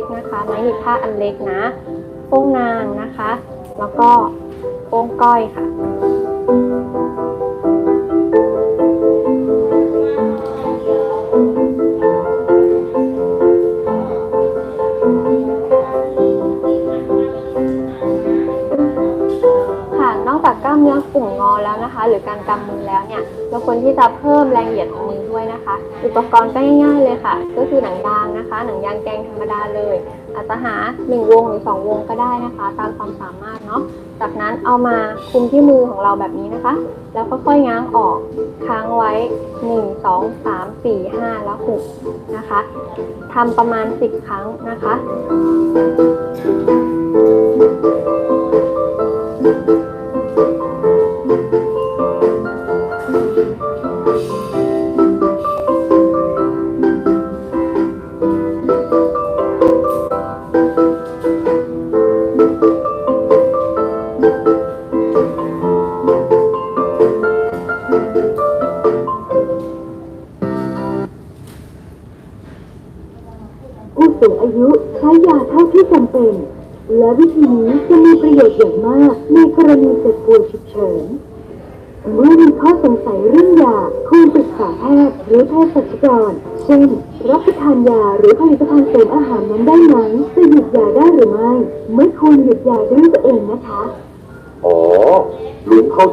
ล็กนะคะ ไม้หนีบผ้าอันเล็กนะโป้งนางนะคะ แล้วก็โป้งก้อยค่ะ ค่ะ นอกจากกล้ามเนื้อกลุ่มงอแล้วนะคะ หรือการกำมือแล้วเนี่ย เราควรที่จะเพิ่มแรงเหยียดของ ด้วยนะคะ อุปกรณ์ก็ง่ายๆเลยค่ะ ก็คือหนังยางนะคะ หนังยางแกงธรรมดาเลย อาจจะหา 1 วงหรือ 2 วงก็ได้นะคะ ตามความสามารถเนาะ จากนั้นเอามาคุมที่มือของเราแบบนี้นะคะ แล้วค่อยๆง้างออก ค้างไว้ 1 2 3 4 5 แล้ว6นะคะทำประมาณ 10 ครั้งนะคะ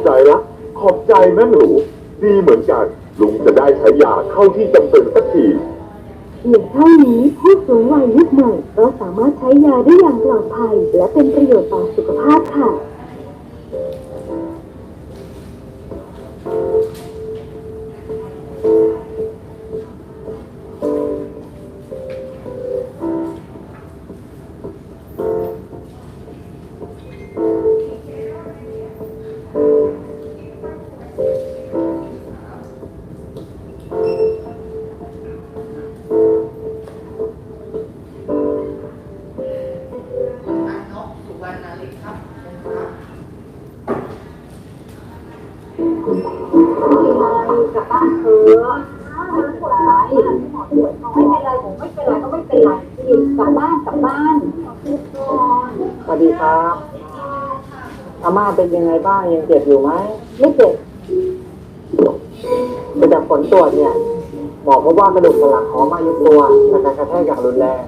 ใจละขอบใจนะหนูดีเหมือนกัน ลุงจะได้ใช้ยาเข้าที่จำเป็นสักทีเพียงเท่านี้ผู้สูงวัยยุคใหม่ก็สามารถใช้ยาได้อย่างปลอดภัย และเป็นประโยชน์ต่อสุขภาพค่ะ ไม่เป็นไรไม่เป็นไรผมไม่เป็นไรก็ไม่เป็นไรอีกกลับบ้านกลับบ้านสวัสดีครับอาม่าเป็นยังไงบ้างยังเจ็บอยู่ไหมไม่เจ็บแต่จากผลตรวจเนี่ยหมอพบว่ากระดูกสันหลังของอาม่ายุบตัวจากการกระแทกอย่างรุนแรง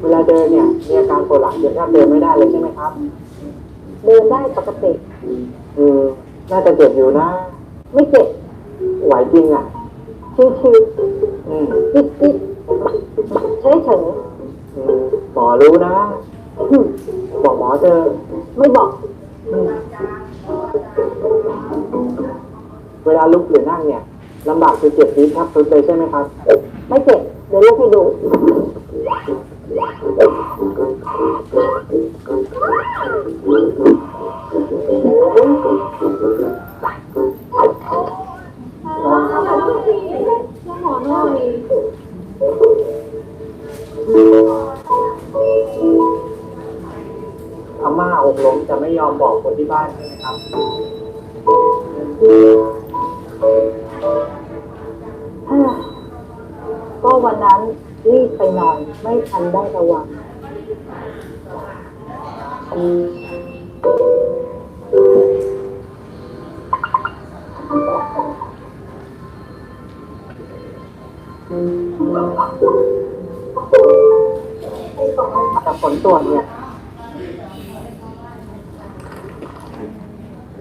เวลาเดินเนี่ยมีอาการปวดหลังจนแทบเดินไม่ได้เลยใช่ไหมครับ เดินได้ปกติอืมน่าจะเจ็บอยู่นะ ไม่เจ็บไหวจริงอะ ชิวอืมๆจิ๊บจิ๊บเฉยเฉยอืมหมอรู้นะ อืมบอกหมอเจอไม่บอกอืมเวลาลุกหรือนั่งเนี่ยลำบากคือเจ็บนี้ครับทุดเลยใช่ไหมครับ ไม่เจ็บเดี๋ยวลูกให้ดู ที่บ้านใช่ไหมครับ เด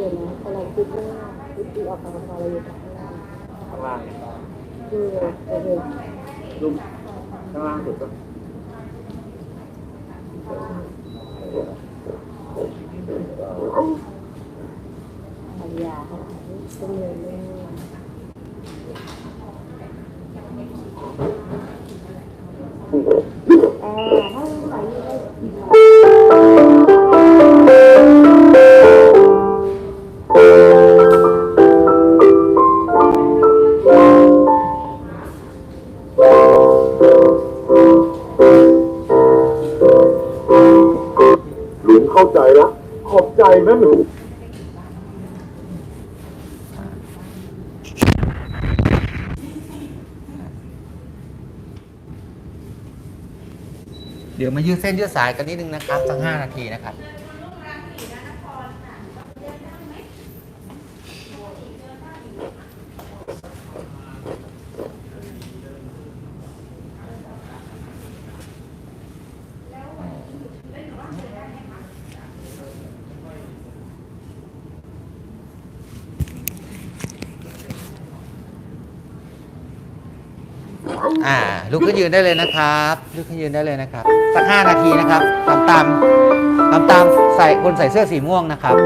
ี๋ยวนะอะไรคิดไม่ได้คิดที่ออกกำลังกายอะไรอยู่ ข้างล่างข้างล่างคื ส้นยืดสายกันนิดนึงนะครับสักานาทีนะครับ อ่าลุกขึ้นยืนได้เลยนะครับลุกขึ้นยืนได้เลยนะครับ สักห้านาทีนะครับตามตามตามตามใส่คนใส่เสื้อสีม่วงนะครับ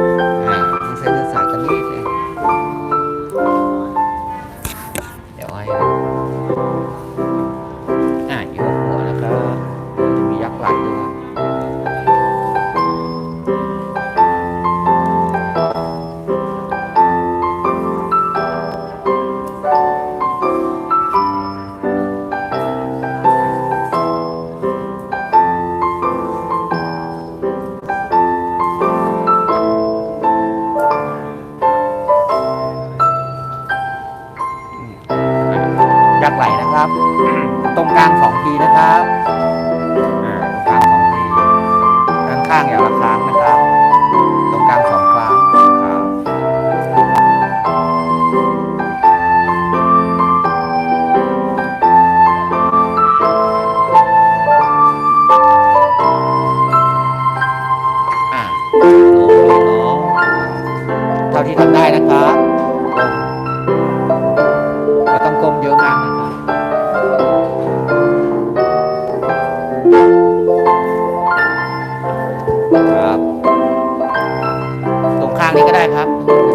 นี้ก็ได้ครับ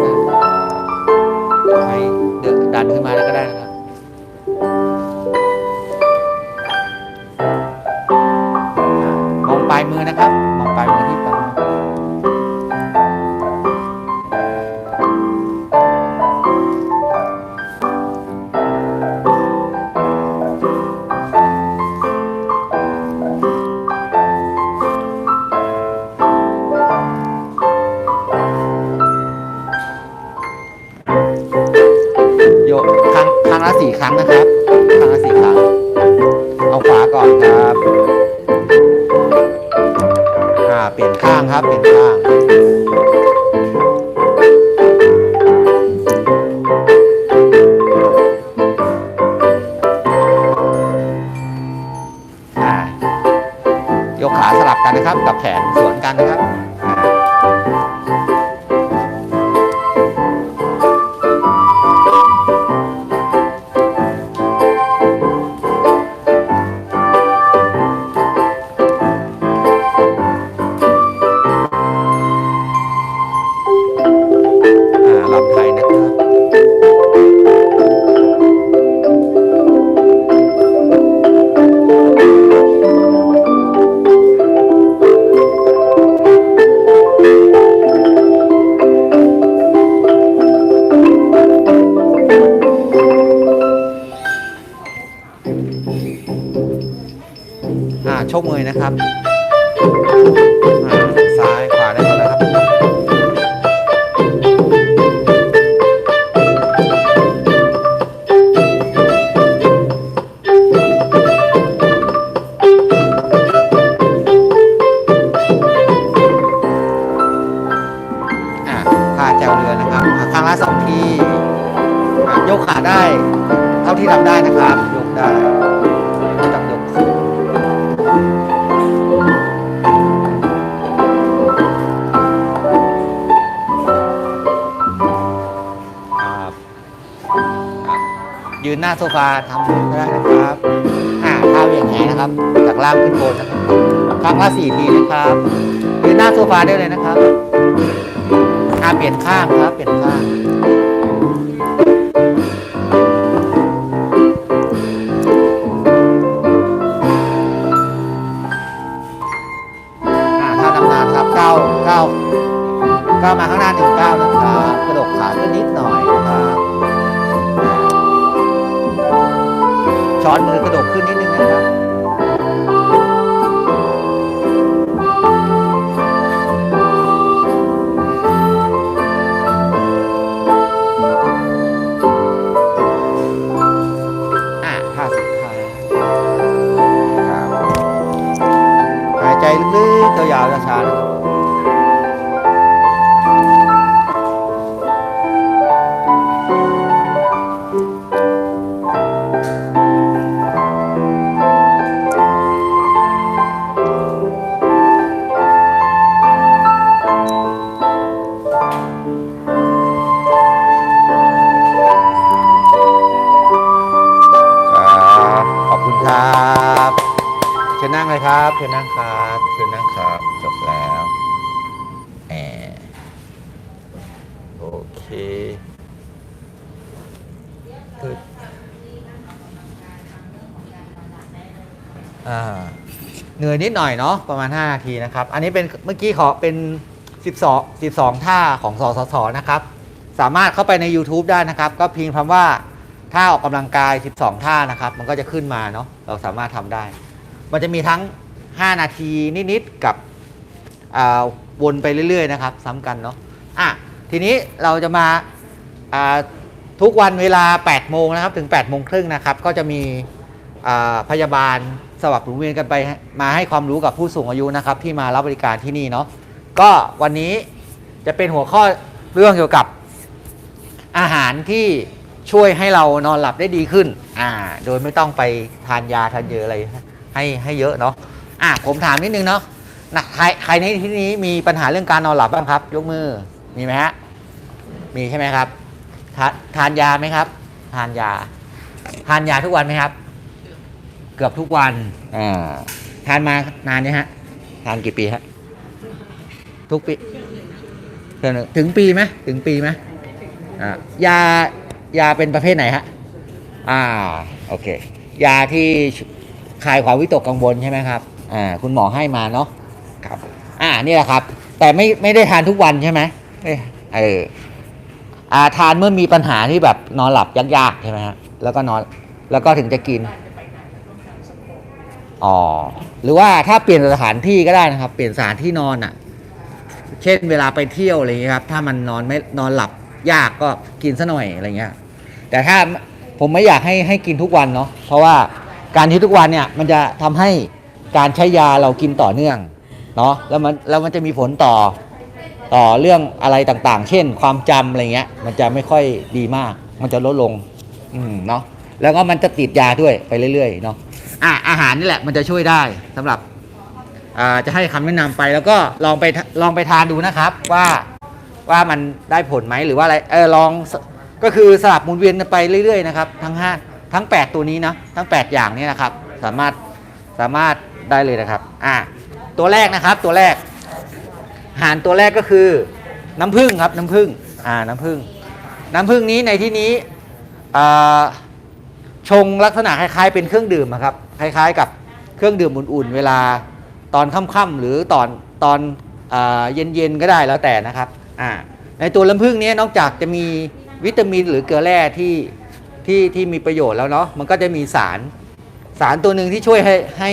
ชคเมวยนะครับ โซฟาทำก็ได้นะครับอ่าเท้าอย่างนี้นะครับ จากล่างขึ้นบนนะครับครั้งละสี่ทีนะครับยืนหน้าโซฟาได้เลยนะครับอ่าเปลี่ยนข้างครับ เปลี่ยนข้าง ดเดียวยาวชานะครับครับ ขอบคุณครับ เชิญนั่งเลยครับ เชิญนั่งครับ เหนื่อยนิดหน่อยเนาะประมาณ 5 นาทีนะครับ อันนี้เป็นเมื่อกี้ขอเป็น 12 12 ท่าของสสสนะครับ สามารถเข้าไปใน YouTube ได้นะครับ ก็พิมพ์คำว่าท่าออกกำลังกาย 12 ท่านะครับ มันก็จะขึ้นมาเนาะเราสามารถทำได้ มันจะมีทั้ง 5 นาทีนิดๆกับวนไปเรื่อยๆนะครับ ซ้ำกันเนาะอะทีนี้เราจะมาทุกวันเวลา 8 โมงนะครับ ถึง 8 โมงครึ่งนะครับ ก็จะมีพยาบาล สวับหมุนเวียนกันไปมาให้ความรู้กับผู้สูงอายุนะครับ ที่มารับบริการที่นี่เนาะก็วันนี้จะเป็นหัวข้อเรื่องเกี่ยวกับอาหารที่ช่วยให้เรานอนหลับได้ดีขึ้น อ่า โดยไม่ต้องไปทานยาทานเยอะอะไรให้ให้เยอะเนาะอ่าผมถามนิดนึงเนาะนะใครใครในที่นี้มีปัญหาเรื่องการนอนหลับบ้างครับ ยกมือมีไหมฮะมีใช่ไหมครับทาทานยาไหมครับ ทานยา ทานยาทุกวันไหมครับ เกือบทุกวันอ่าทานมานานเนี่ยฮะ ทานกี่ปีฮะ ทุกปีเดือนหนึ่งถึงปีไหมถึงปีไหมอ่ายายาเป็นประเภทไหนฮะ อ่า โอเค ยาที่คลายความวิตกกังวลใช่ไหมครับ อ่า คุณหมอให้มาเนาะ ครับ อ่า นี่แหละครับ แต่ไม่ไม่ได้ทานทุกวันใช่ไหมเอ้ยเอออ่า ทานเมื่อมีปัญหาที่แบบนอนหลับยากๆใช่ไหมฮะ แล้วก็นอน แล้วก็ถึงจะกิน อ๋อหรือว่าถ้าเปลี่ยนสถานที่ก็ได้นะครับ เปลี่ยนสถานที่นอนอะ เช่นเวลาไปเที่ยวอะไรอย่างเงี้ยครับ ถ้ามันนอนไม่นอนหลับยากก็กินซะหน่อยอะไรเงี้ย แต่ถ้าผมไม่อยากให้ให้กินทุกวันเนาะเพราะว่าการที่ทุกวันเนี่ยมันจะทำให้การใช้ยาเรากินต่อเนื่องเนาะแล้วมันแล้วมันจะมีผลต่อต่อเรื่องอะไรต่างๆ เช่น ความจำอะไรเงี้ย มันจะไม่ค่อยดีมาก มันจะลดลง อืมเนาะแล้วก็มันจะติดยาด้วยไปเรื่อยๆเนาะ อะอาหารนี่แหละมันจะช่วยได้สำหรับอ่าจะให้คำแนะนำไปแล้วก็ลองไปลองไปทานดูนะครับว่าว่ามันได้ผลไหมหรือว่าอะไรเออลองก็คือสลับหมุนเวียนกันไปเรื่อยๆนะครับทั้งห้าทั้ง 8 ตัวนี้นะทั้ง 8 อย่างนี้นะครับ สามารถสามารถได้เลยนะครับอ่าตัวแรกนะครับตัวแรกอาหารตัวแรกก็คือน้ำผึ้งครับน้ำผึ้งอ่าน้ำผึ้งน้ำผึ้งนี้ในที่นี้อ่า ชงลักษณะคล้ายๆ เป็นเครื่องดื่มอะครับคล้ายๆ กับเครื่องดื่มอุ่นๆ เวลาตอนค่ำๆหรือตอนตอนเย็นๆก็ได้แล้วแต่นะครับอ่าในตัวลำพึ่งนี้นอกจากจะมีวิตามินหรือเกลือแร่ที่ที่ที่มีประโยชน์แล้วเนาะมันก็จะมีสารสารตัวหนึ่งที่ช่วยให้ให้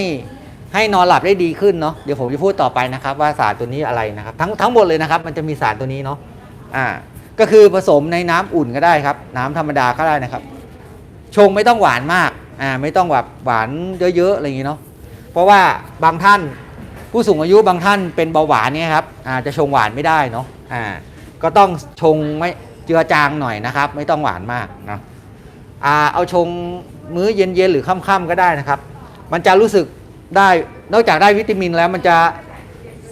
ให้นอนหลับได้ดีขึ้นเนาะเดี๋ยวผมจะพูดต่อไปนะครับ ว่าสารตัวนี้อะไรนะครับ ทั้งทั้งหมดเลยนะครับ มันจะมีสารตัวนี้เนาะอ่าก็คือผสมในน้ำอุ่นก็ได้ครับ น้ำธรรมดาก็ได้นะครับ ชงไม่ต้องหวานมากอ่าไม่ต้องแบบหวานเยอะๆอะไรอย่างงี้เนาะเพราะว่าบางท่านผู้สูงอายุบางท่านเป็นเบาหวานเนี่ยครับอาจจะชงหวานไม่ได้เนาะอ่าก็ต้องชงไม่เจือจางหน่อยนะครับ ไม่ต้องหวานมากนะอ่าเอาชงมื้อเย็นๆหรือค่ำๆก็ได้นะครับ มันจะรู้สึกได้นอกจากได้วิตามินแล้วมันจะ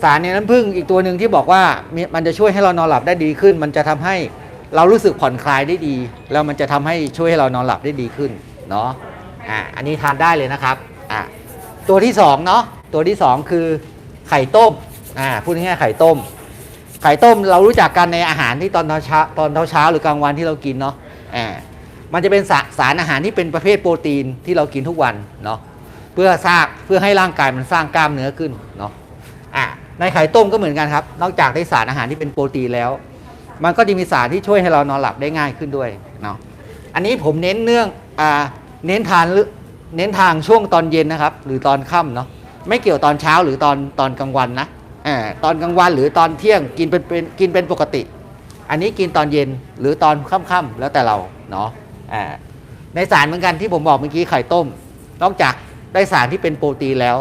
สารในน้ำผึ้งอีกตัวหนึ่งที่บอกว่ามีมันจะช่วยให้เรานอนหลับได้ดีขึ้น มันจะทำให้ เรารู้สึกผ่อนคลายได้ดี แล้วมันจะทำให้ช่วยให้เรานอนหลับได้ดีขึ้นเนาะอ่าอันนี้ทานได้เลยนะครับอ่าตัวที่สองเนาะตัวที่สองคือไข่ต้มอ่าพูดง่ายๆไข่ต้ม ไข่ต้มเรารู้จักกันในอาหารที่ตอนเช้าตอนเช้าหรือกลางวันที่เรากินเนาะอ่ามันจะเป็นสาสารอาหารที่เป็นประเภทโปรตีนที่เรากินทุกวันเนาะเพื่อสร้างเพื่อให้ร่างกายมันสร้างกล้ามเนื้อขึ้นเนาะอ่าในไข่ต้มก็เหมือนกันครับ นอกจากได้สารอาหารที่เป็นโปรตีนแล้ว มันก็จะมีสารที่ช่วยให้เรานอนหลับได้ง่ายขึ้นด้วยเนาะอันนี้ผมเน้นเนื่องอ่าเน้นทานเน้นทางช่วงตอนเย็นนะครับ หรือตอนค่ำเนาะไม่เกี่ยวตอนเช้าหรือตอนตอนกลางวันนะอตอนกลางวันหรือตอนเที่ยงกินเป็นเป็นกินเป็นปกติ อันนี้กินตอนเย็นหรือตอนค่ำๆแล้วแต่เราเนาะในสารเหมือนกันที่ผมบอกเมื่อกี้ไข่ต้ม นอกจากได้สารที่เป็นโปรตีนแล้ว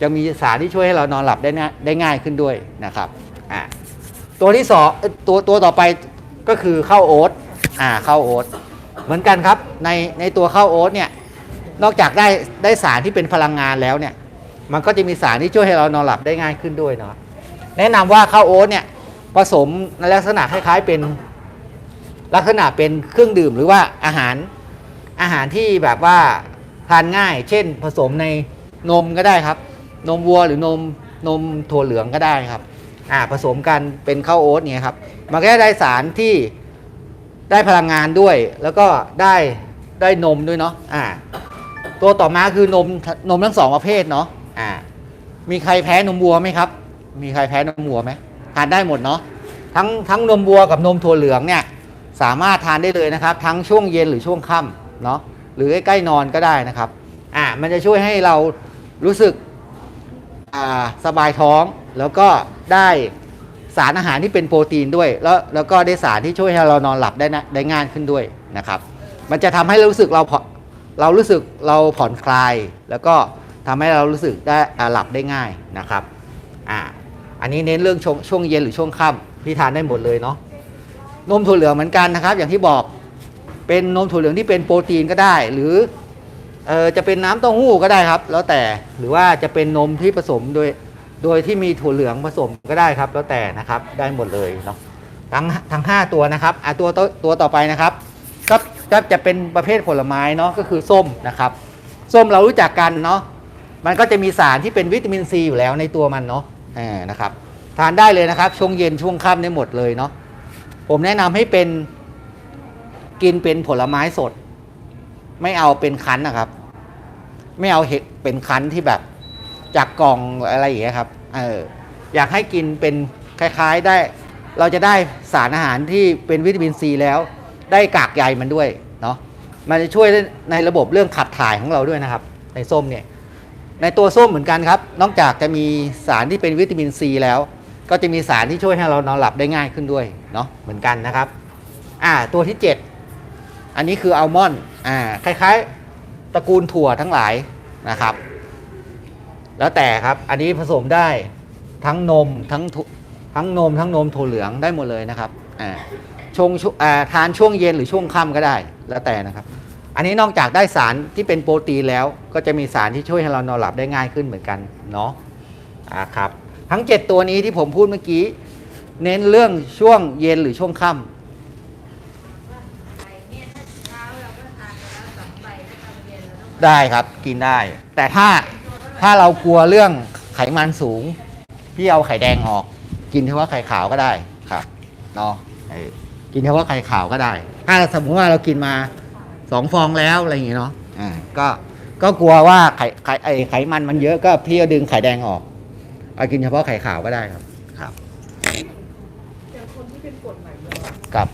จะมีสารที่ช่วยให้เรานอนหลับได้ได้ง่ายขึ้นด้วยนะครับ ตัวที่สองตัวตัวต่อไปก็คือข้าวโอ๊ตอ่าข้าวโอ๊ตเหมือนกันครับในในตัวข้าวโอ๊ตเนี่ยนอกจากได้ได้สารที่เป็นพลังงานแล้วเนี่ย มันก็จะมีสารที่ช่วยให้เรานอนหลับได้ง่ายขึ้นด้วยเนาะแนะนำว่าข้าวโอ๊ตเนี่ยผสมในลักษณะคล้ายๆเป็นลักษณะเป็นเครื่องดื่มหรือว่าอาหารอาหารที่แบบว่าทานง่าย เช่น ผสมในนมก็ได้ครับ นมวัวหรือนมนมถั่วเหลืองก็ได้ครับ อ่าผสมกันเป็นข้าวโอ๊ตเนี่ยครับมันก็ได้สารที่ได้พลังงานด้วย แล้วก็ได้ได้นมด้วยเนาะอ่าตัวต่อมาคือนมนมทั้งสองประเภทเนาะอ่ามีใครแพ้นมวัวไหมครับ มีใครแพ้นมวัวไหมทานได้หมดเนาะทั้งทั้งนมวัวกับนมถั่วเหลืองเนี่ยสามารถทานได้เลยนะครับ ทั้งช่วงเย็นหรือช่วงค่ำเนาะหรือใกล้ๆนอนก็ได้นะครับอ่ามันจะช่วยให้เรารู้สึกอ่าสบายท้อง แล้วก็ได้สารอาหารที่เป็นโปรตีนด้วย แล้วแล้วก็ได้สารที่ช่วยให้เรานอนหลับได้นะได้ง่ายขึ้นด้วยนะครับ มันจะทำให้รู้สึกเราผ่อนเรารู้สึกเราผ่อนคลาย แล้วก็ทำให้เรารู้สึกได้หลับได้ง่ายนะครับอ่าอันนี้เน้นเรื่องช่วงช่วงเย็นหรือช่วงค่ำพี่ทานได้หมดเลยเนาะนมถั่วเหลืองเหมือนกันนะครับ อย่างที่บอกเป็นนมถั่วเหลืองที่เป็นโปรตีนก็ได้ หรือเออจะเป็นน้ำเต้าหู้ก็ได้ครับ แล้วแต่หรือว่าจะเป็นนมที่ผสมโดย โดยที่มีถั่วเหลืองผสมก็ได้ครับ แล้วแต่นะครับได้หมดเลยเนาะทั้งทั้ง 5 ตัวนะครับอะตัวตัวต่อไปนะครับก็ก็จะเป็นประเภทผลไม้เนาะก็คือส้มนะครับ ส้มเรารู้จักกันเนาะมันก็จะมีสารที่เป็นวิตามินซีอยู่แล้วในตัวมันเนาะอ่านะครับ ทานได้เลยนะครับ ช่วงเย็นช่วงค่ำได้หมดเลยเนาะผมแนะนำให้เป็นกินเป็นผลไม้สด ไม่เอาเป็นคั้นนะครับ ไม่เอาเห็ดเป็นคั้นที่แบบ จากกล่องอะไรอย่างเงี้ยครับเอออยากให้กินเป็นคล้ายๆได้เราจะได้สารอาหารที่เป็นวิตามินซีแล้ว ได้กากใยมันด้วยเนาะมันจะช่วยในระบบเรื่องขับถ่ายของเราด้วยนะครับ ในส้มเนี่ยในตัวส้มเหมือนกันครับ นอกจากจะมีสารที่เป็นวิตามินซีแล้ว ก็จะมีสารที่ช่วยให้เรานอนหลับได้ง่ายขึ้นด้วยเนาะเหมือนกันนะครับอ่าตัวที่ 7 อันนี้คืออัลมอนด์อ่าคล้ายๆ ตระกูลถั่วทั้งหลายนะครับ แล้วแต่ครับอันนี้ผสมได้ทั้งนมทั้งทั้งนมทั้งนมถั่วเหลืองได้หมดเลยนะครับอ่าชงชุอ่าทานช่วงเย็นหรือช่วงค่ำก็ได้แล้วแต่นะครับ อันนี้นอกจากได้สารที่เป็นโปรตีนแล้ว ก็จะมีสารที่ช่วยให้เรานอนหลับได้ง่ายขึ้นเหมือนกันเนาะอ่าครับทั้ง 7 ตัวนี้ที่ผมพูดเมื่อกี้ เน้นเรื่องช่วงเย็นหรือช่วงค่ำได้ครับกินได้ แต่ถ้า ถ้าเรากลัวเรื่องไขมันสูง พี่เอาไข่แดงออก กินเฉพาะไข่ขาวก็ได้ครับเนาะเออกินเฉพาะไข่ขาวก็ได้ ถ้าสมมติว่าเรากินมาสองฟองแล้วอะไรอย่างเงี้ยเนาะอ่าก็ก็กลัวว่าไข่ไข่ไอไขมันมันเยอะก็พี่ก็ดึงไข่แดงออกเอากินเฉพาะไข่ขาวก็ได้ครับครับอย่างคนที่เป็นกรดไหลย้อนกับ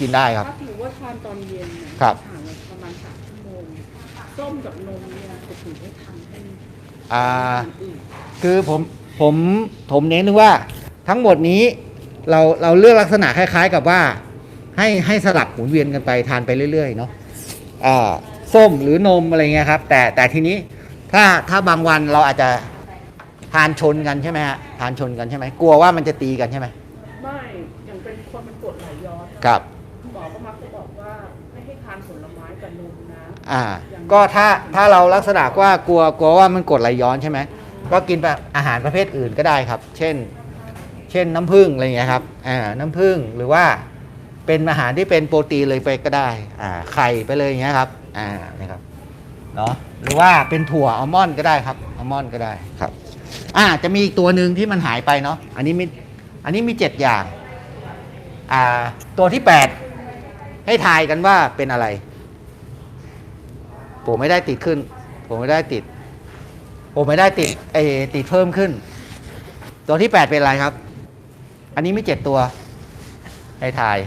กินได้ครับถ้าถือว่าทานตอนเย็นเนี่ยครับ ห่างกันประมาณสามชั่วโมงส้มกับนมเนี่ยจะถือได้ทำให้ อ่าอื่นคือผมผมผมเน้นว่าทั้งหมดนี้เราเราเลือกลักษณะคล้าย ๆ กับว่า ให้ให้สลับหมุนเวียนกันไปทานไปเรื่อย ๆ เนาะอ่าส้มหรือนมอะไรเงี้ยครับ แต่แต่ทีนี้ถ้าถ้าบางวันเราอาจจะทานชนกันใช่ไหมฮะทานชนกันใช่ไหมกลัวว่ามันจะตีกันใช่ไหมไม่อย่างเป็นคนเป็นกรดไหลย้อนครับานผลไม้กับนมนะอ่า ก็ถ้าถ้าเราลักษณะว่ากลัวกลัวว่ามันกดไหลย้อนใช่ไหมก็กินแบบอาหารประเภทอื่นก็ได้ครับ เช่น เช่นน้ำผึ้งอะไรอย่างเงี้ยครับอ่าน้ำผึ้งหรือว่าเป็นอาหารที่เป็นโปรตีนเลยไปก็ได้อ่าไข่ไปเลยอย่างเงี้ยครับอ่านะครับเนาะหรือว่าเป็นถั่วอัลมอนด์ก็ได้ครับอัลมอนด์ก็ได้ครับ อ่าจะมีอีกตัวหนึ่งที่มันหายไปเนาะอันนี้มีอันนี้มีเจ็ดอย่างอ่าตัวที่แปด ให้ทายกันว่าเป็นอะไร ผมไม่ได้ติดขึ้น ผมไม่ได้ติด ผมไม่ได้ติดเออติดเพิ่มขึ้น ตัวที่แปดเป็นอะไรครับ อันนี้ไม่เจ็ดตัว ให้ทาย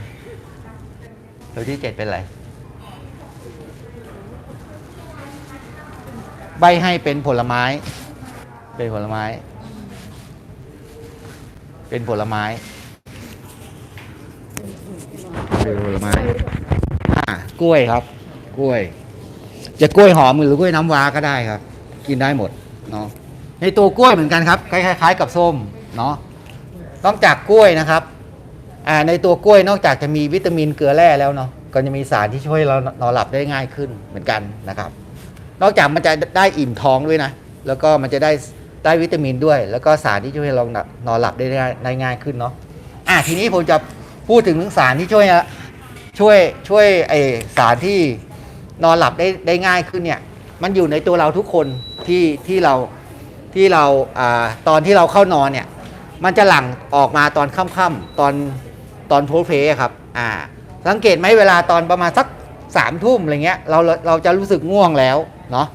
ตัวที่เจ็ดเป็นอะไร ใบให้เป็นผลไม้ เป็นผลไม้ เป็นผลไม้ ผลไม้อ่ากล้วยครับ กล้วย จะกล้วยหอมหรือกล้วยน้ำว้าก็ได้ครับ กินได้หมดเนาะในตัวกล้วยเหมือนกันครับคล้ายๆกับส้มเนาะนอกจากกล้วยนะครับอ่าในตัวกล้วยนอกจากจะมีวิตามินเกลือแร่แล้วเนาะก็จะมีสารที่ช่วยเรานอนหลับได้ง่ายขึ้นเหมือนกันนะครับ นอกจากมันจะได้อิ่มท้องด้วยนะ แล้วก็มันจะได้ได้วิตามินด้วย แล้วก็สารที่ช่วยให้เรานอนหลับได้ง่ายได้ง่ายขึ้นเนาะอะทีนี้ผมจะ พูดถึงสารที่ช่วยช่วยช่วยไอสารที่นอนหลับได้ได้ง่ายขึ้นเนี่ย มันอยู่ในตัวเราทุกคนที่ที่เราที่เราอาตอนที่เราเข้านอนเนี่ย มันจะหลั่งออกมาตอนค่ำๆตอนตอนโพลเพลครับอ่าสังเกตไหมเวลาตอนประมาณสักสามทุ่มอะไรเงี้ยเราเราจะรู้สึกง่วงแล้วเนาะ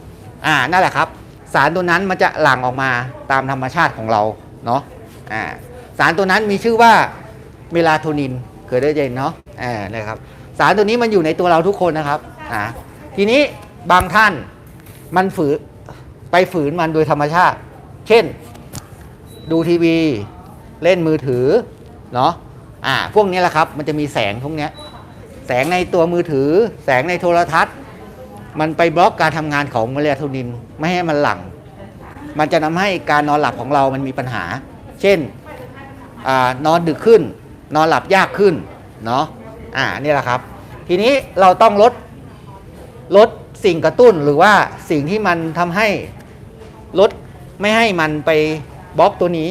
อ่านั่นแหละครับ สารตัวนั้นมันจะหลั่งออกมาตามธรรมชาติของเราเนาะอ่าสารตัวนั้นมีชื่อว่า เมลาโทนินเคยได้ยินเนาะอ่านะครับสารตัวนี้มันอยู่ในตัวเราทุกคนนะครับอ่าทีนี้บางท่านมันฝืนไปฝืนมันโดยธรรมชาติ เช่น ดูทีวี เล่นมือถือเนาะอ่าพวกนี้แหละครับ มันจะมีแสงพวกนี้แสงในตัวมือถือ แสงในโทรทัศน์ มันไปบล็อกการทำงานของเมลาโทนินไม่ให้มันหลั่ง มันจะทำให้การนอนหลับของเรามันมีปัญหา เช่นอนอนดึกขึ้น นอนหลับยากขึ้นเนาะอ่านี่แหละครับ ทีนี้เราต้องลดลดสิ่งกระตุ้นหรือว่าสิ่งที่มันทำให้ลดไม่ให้มันไปบล็อกตัวนี้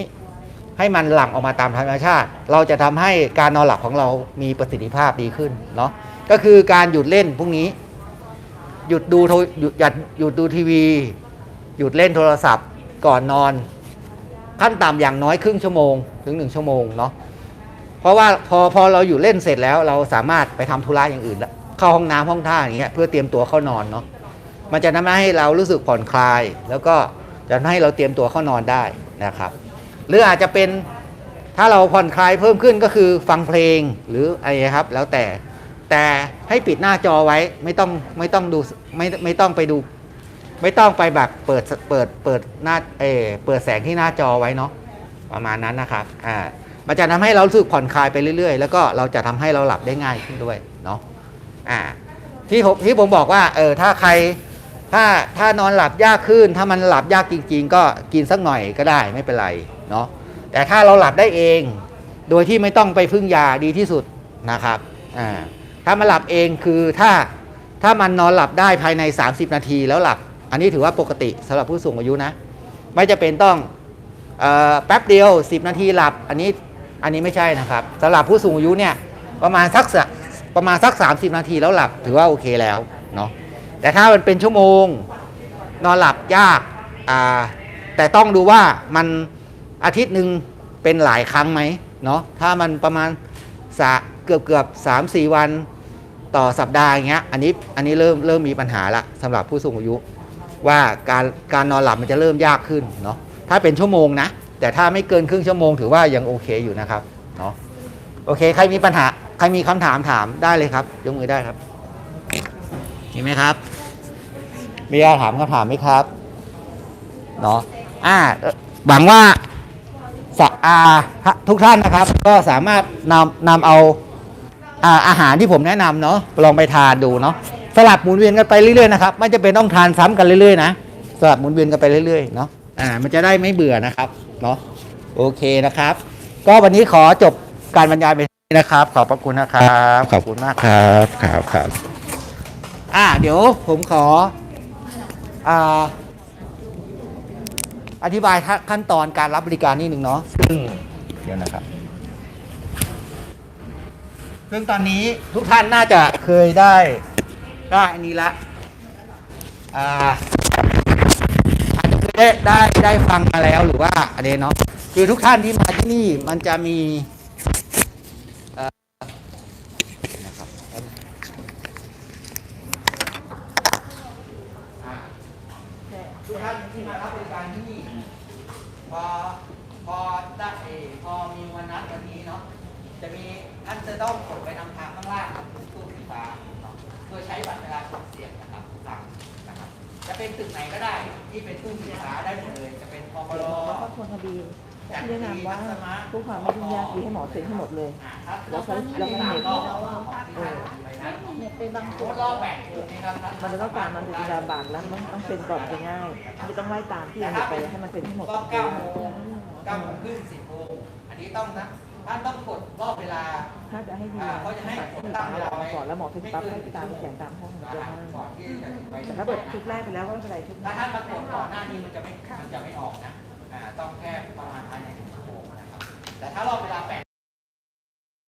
ให้มันหลั่งออกมาตามธรรมชาติ เราจะทำให้การนอนหลับของเรามีประสิทธิภาพดีขึ้นเนาะก็คือการหยุดเล่นพวกนี้ หยุดดูโทรหยุดหยุดหยุดดูทีวี หยุดเล่นโทรศัพท์ก่อนนอน ขั้นต่ำอย่างน้อยครึ่งชั่วโมง ถึงหนึ่งชั่วโมงเนาะ เพราะว่าพอพอเราอยู่เล่นเสร็จแล้วเราสามารถไปทำธุระอย่างอื่นละเข้าห้องน้ำห้องท่าอย่างเงี้ยเพื่อเตรียมตัวเข้านอนเนาะมันจะทำให้เรารู้สึกผ่อนคลาย แล้วก็จะให้เราเตรียมตัวเข้านอนได้นะครับ หรืออาจจะเป็นถ้าเราผ่อนคลายเพิ่มขึ้นก็คือฟังเพลงหรืออะไรครับ แล้วแต่แต่ให้ปิดหน้าจอไว้ไม่ต้องไม่ต้องดูไม่ไม่ต้องไปดู ไม่ต้องไปแบบเปิดเปิดเปิดหน้าเออเปิดแสงที่หน้าจอไว้เนาะประมาณนั้นนะครับอ่า มันจะทำให้เราสึกผ่อนคลายไปเรื่อย ๆ แล้วก็เราจะทำให้เราหลับได้ง่ายขึ้นด้วยเนาะอ่าที่ผมที่ผมบอกว่าเออถ้าใครถ้าถ้านอนหลับยากขึ้น ถ้ามันหลับยากจริง ๆ ก็กินสักหน่อยก็ได้ไม่เป็นไรเนาะแต่ถ้าเราหลับได้เอง โดยที่ไม่ต้องไปพึ่งยาดีที่สุดนะครับอ่าถ้ามาหลับเองคือถ้าถ้ามันนอนหลับได้ภายใน 30 นาทีแล้วหลับ อันนี้ถือว่าปกติสำหรับผู้สูงอายุนะ ไม่จะเป็นต้องออแป๊บเดียว 10 นาทีหลับ อันนี้ อันนี้ไม่ใช่นะครับสำหรับผู้สูงอายุเนี่ยประมาณสักประมาณสัก 30 นาทีแล้วหลับถือว่าโอเคแล้วเนาะแต่ถ้ามันเป็นชั่วโมงนอนหลับยากอ่าแต่ต้องดูว่ามันอาทิตย์หนึ่งเป็นหลายครั้งไหมเนาะถ้ามันประมาณสะเกือบเกือบสามสี่วันต่อสัปดาห์อย่างเงี้ยอันนี้อันนี้เริ่มเริ่มมีปัญหาละสำหรับผู้สูงอายุ ว่าการการนอนหลับมันจะเริ่มยากขึ้นเนาะถ้าเป็นชั่วโมงนะ แต่ถ้าไม่เกินครึ่งชั่วโมงถือว่ายังโอเคอยู่นะครับเนาะโอเค ใครมีปัญหา ใครมีคำถามถามได้เลยครับ ยกมือได้ครับมีไหมครับ มีอะไรถามคำถามไหมครับเนาะอ่าหวังว่าสะอาทุกท่านนะครับ ก็สามารถนำนำเอาอ่าอาหารที่ผมแนะนำเนาะลองไปทานดูเนาะสลับหมุนเวียนกันไปเรื่อยๆนะครับไม่จะเป็นต้องทานซ้ำกันเรื่อยๆนะสลับหมุนเวียนกันไปเรื่อยๆเนาะอ่ามันจะได้ไม่เบื่อนะครับ เนาะโอเคนะครับ ก็วันนี้ขอจบการบรรยายไปที่นี่นะครับ ขอบพระคุณนะครับขอบคุณมากครับครับครับอ่าเดี๋ยวผมขออ่าอธิบายขั้นตอนการรับบริการนิดหนึ่งเนาะซึ่งเดี๋ยวนะครับซึ่งตอนนี้ทุกท่านน่าจะเคยได้ได้อันนี้ละอ่าอาจจะเคย ได้ได้ได้ฟังมาแล้วหรือว่าอันนี้เนาะคือทุกท่านที่มาที่นี่มันจะมีนะครับทุกท่านที่มารับบริการที่นี่พอพอได้พอมีวันนัดวันนี้เนาะจะมีท่านจะต้องกดไปทางทางข้างล่างตู้สีฟ้าเนาะเพื่อใช้บัตรเวลากดเสียงนะครับสั่งนะครับ จะเป็นตึกไหนก็ได้ ที่เป็นตู้สีฟ้าได้หมดเลย จะเป็นพปรแล้วก็คนทะเบียนที่แนะนำว่าเพื่อความไม่ยุ่งยากดีให้หมอเซ็นให้หมดเลย แล้วก็แล้วก็เน็ตเออเน็ตไปบางตัวรอบแปดจุดนี้ครับมันจะต้องการมันจะลำบากแล้วมันต้องเซ็นก่อนจะง่ายไม่ต้องไล่ตามที่เราไปให้มันเซ็นให้หมดก็เก้าโมงเก้าโมงครึ่งสิบโมงอันนี้ต้องนะ ท่านต้องกดรอบเวลา ถ้าจะให้ดีอ่าเขาจะให้ตัดผมที่ตั้ตางมเวเวลาลาไว้ก่อนแล้วหมอเซ็นปั๊บให้ตามแสงตามห้องจะง่ายก่อนที่จะถึงไปแต่ถ้าเกิดชุดแรกไปแล้วก็ไม่เป็นไรชุดถ้านี้ท่านมากดก่อนหน้านี้มันจะไม่มันจะไม่ออกนะอ่าต้องแค่ประมาณภายในหนึ่งชั่วโมงนะครับแต่ถ้ารอบเวลาแปด